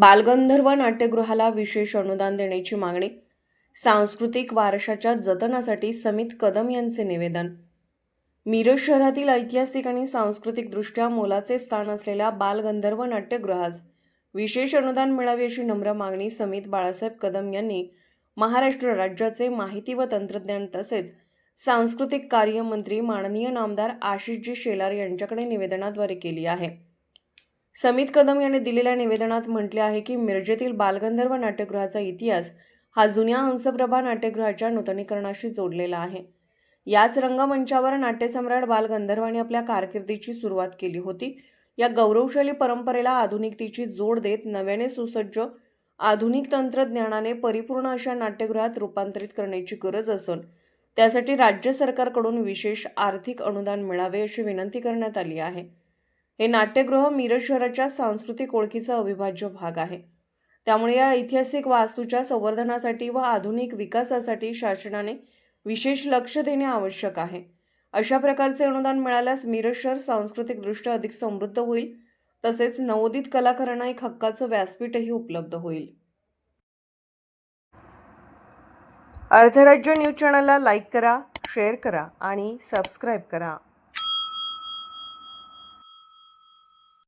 बालगंधर्व नाट्यगृहाला विशेष अनुदान देण्याची मागणी सांस्कृतिक वारशाच्या जतनासाठी समित कदम यांचे निवेदन. मिरज शहरातील ऐतिहासिक आणि सांस्कृतिकदृष्ट्या मोलाचे स्थान असलेल्या बालगंधर्व नाट्यगृहास विशेष अनुदान मिळावे अशी नम्र मागणी समित बाळासाहेब कदम यांनी महाराष्ट्र राज्याचे माहिती व तंत्रज्ञान तसेच सांस्कृतिक कार्यमंत्री माननीय नामदार आशिषजी शेलार यांच्याकडे निवेदनाद्वारे केली आहे. समित कदम यांनी दिलेल्या निवेदनात म्हटले आहे की मिरजेतील बालगंधर्व नाट्यगृहाचा इतिहास हा जुन्या हंसप्रभा नाट्यगृहाच्या नूतनीकरणाशी जोडलेला आहे. याच रंगमंचावर नाट्यसम्राट बालगंधर्वांनी आपल्या कारकिर्दीची सुरुवात केली होती. या गौरवशाली परंपरेला आधुनिकतेची जोड देत नव्याने सुसज्ज आधुनिक तंत्रज्ञानाने परिपूर्ण अशा नाट्यगृहात रूपांतरित करण्याची गरज असून त्यासाठी राज्य सरकारकडून विशेष आर्थिक अनुदान मिळावे अशी विनंती करण्यात आली आहे. हे नाट्यगृह मिरज शहराच्या सांस्कृतिक ओळखीचा अविभाज्य भाग आहे. त्यामुळे या ऐतिहासिक वास्तूच्या संवर्धनासाठी व आधुनिक विकासासाठी शासनाने विशेष लक्ष देणे आवश्यक आहे. अशा प्रकारचे अनुदान मिळाल्यास मिरज शहर सांस्कृतिकदृष्ट्या अधिक समृद्ध होईल. तसेच नवोदित कलाकारांना एक हक्काचं व्यासपीठही उपलब्ध होईल. अर्थराज्य न्यूज चॅनलला लाईक करा शेअर करा आणि सबस्क्राईब करा.